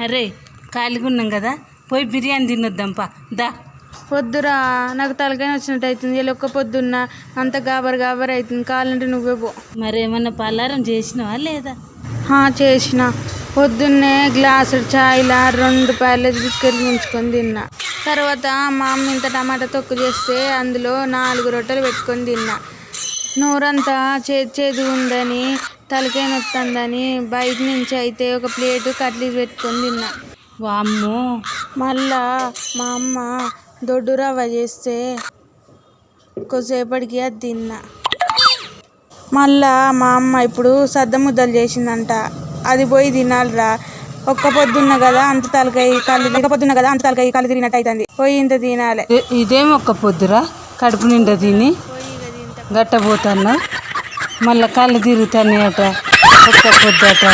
అరే ఖాళీగా ఉన్నాం కదా పోయి బిర్యానీ తినొద్దాంపా దా. వద్దురా నాకు తలకాయ వచ్చినట్టు అవుతుంది ఇలా ఒక్క పొద్దున్న అంత గాబర్ గాబర్ అవుతుంది కావాలంటే నువ్వే పో. మరేమన్నా పలారం చేసినావా లేదా? హా, చేసిన. పొద్దున్నే గ్లాసు చాయ్లా రెండు ప్యాలెట్ బిస్కెట్లు ముంచుకొని తిన్నా. తర్వాత మా అమ్మ ఇంత టమాటా తొక్కు చేస్తే అందులో నాలుగు రొట్టెలు పెట్టుకొని తిన్నా. నోరంతా చేదు ఉందని తలకాయ నొత్తందని బయట నుంచి అయితే ఒక ప్లేటు కట్లీస్ పెట్టుకొని తిన్నా. వామ్మో. మళ్ళా మా అమ్మ దొడ్డు రవ్వ చేస్తే కొద్దిసేపటికి అది తిన్నా. మళ్ళా మా అమ్మ ఇప్పుడు సద్ద ముద్దలు చేసిందంట. అది పోయి తినాలిరా. ఒక్క పొద్దున్న కదా అంత తలకాయ కళ్ళు ఒక్క పొద్దున్న కదా అంత తలకాయ కళ్ళు తిరిగినట్టు అవుతుంది పోయి ఇంత తినాలి. ఇదేం ఒక్క పొద్దురా? కడుపు నిండా తిని గట్టపోతున్నా మళ్ళా కళ్ళు తిరుగుతాయి అట ఒక్క పొద్దు అట